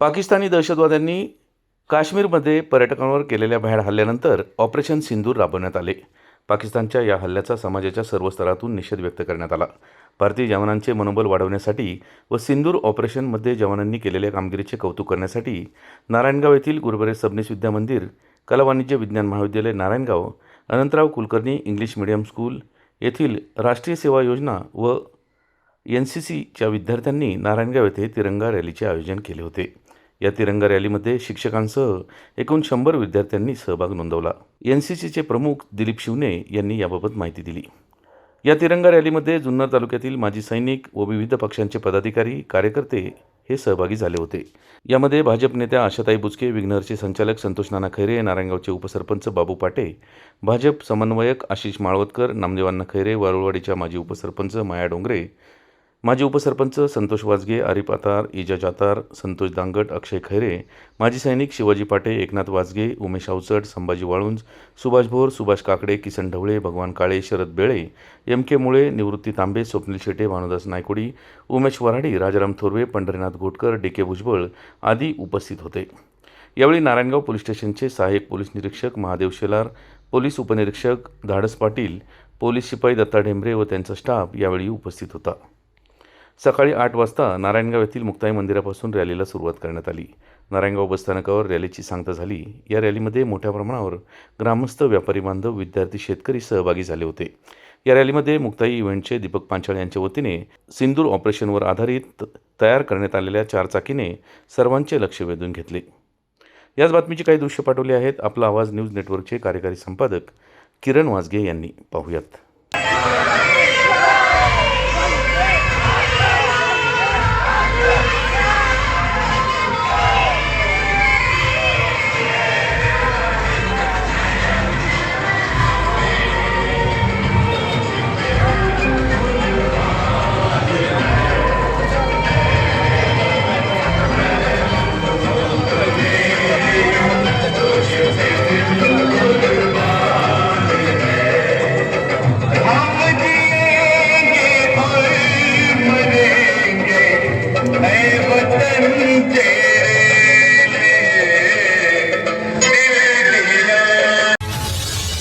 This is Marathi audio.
पाकिस्तानी दहशतवाद्यांनी काश्मीरमध्ये पर्यटकांवर केलेल्या भ्याड हल्ल्यानंतर ऑपरेशन सिंदूर राबवण्यात आले. पाकिस्तानच्या या हल्ल्याचा समाजाच्या सर्व स्तरातून निषेध व्यक्त करण्यात आला. भारतीय जवानांचे मनोबल वाढवण्यासाठी व सिंदूर ऑपरेशनमध्ये जवानांनी केलेल्या कामगिरीचे कौतुक करण्यासाठी नारायणगाव येथील गुरुबरे सबनीस विद्या मंदिर कला वाणिज्य विज्ञान महाविद्यालय Narayangaon Anantrao Kulkarni English medium school येथील राष्ट्रीय सेवा योजना व एन सी सीच्या विद्यार्थ्यांनी नारायणगाव येथे तिरंगा रॅलीचे आयोजन केले होते. या तिरंगा रॅलीमध्ये शिक्षकांसह एकूण शंभर विद्यार्थ्यांनी सहभाग नोंदवला. एन सी सीचे प्रमुख दिलीप शिवने यांनी याबाबत माहिती दिली. या तिरंगा रॅलीमध्ये जुन्नर तालुक्यातील माजी सैनिक व विविध पक्षांचे पदाधिकारी कार्यकर्ते हे सहभागी झाले होते. यामध्ये भाजप नेत्या आशाताई बुचके विघ्नरचे संचालक संतोष नाना खैरे नारायणगावचे उपसरपंच बाबू पाटे भाजप समन्वयक आशिष माळवतकर नामदेवांना खैरे वारुळवाडीच्या माजी उपसरपंच माया डोंगरे माजी उपसरपंच संतोष वाजगे आरिफ आतार इजा जातार संतोष दांगट अक्षय खैरे माजी सैनिक शिवाजी पाटे एकनाथ वाजगे उमेश अवचट संभाजी वाळुंज सुभाष भोर सुभाष काकडे किसन ढवळे भगवान काळे Sharad Bele M K Mule Nivrutti Tambe Swapnil Shete Bhanudas Naikodi Umesh Varadi Rajaram Thorve Pandharinath Ghotkar D K Bhujbal आदी उपस्थित होते. यावेळी नारायणगाव पोलीस स्टेशनचे सहाय्यक पोलीस निरीक्षक महादेव शेलार पोलीस उपनिरीक्षक धाडस पाटील पोलीस शिपाई दत्ता ढेंबरे व त्यांचा स्टाफ यावेळी उपस्थित होता. सकाळी आठ वाजता नारायणगाव येथील मुक्ताई मंदिरापासून रॅलीला सुरुवात करण्यात आली. नारायणगाव बसस्थानकावर रॅलीची सांगता झाली. या रॅलीमध्ये मोठ्या प्रमाणावर ग्रामस्थ व्यापारी बांधव विद्यार्थी शेतकरी सहभागी झाले होते. या रॅलीमध्ये मुक्ताई इव्हेंटचे दीपक पांचाळ यांच्या वतीने सिंदूर ऑपरेशनवर आधारित तयार करण्यात आलेल्या चारचाकीने सर्वांचे लक्ष वेधून घेतले. याच बातमीची काही दृश्य पाठवली आहेत. आपला आवाज न्यूज नेटवर्कचे कार्यकारी संपादक किरण वाजगे यांनी पाहूयात. Yeah.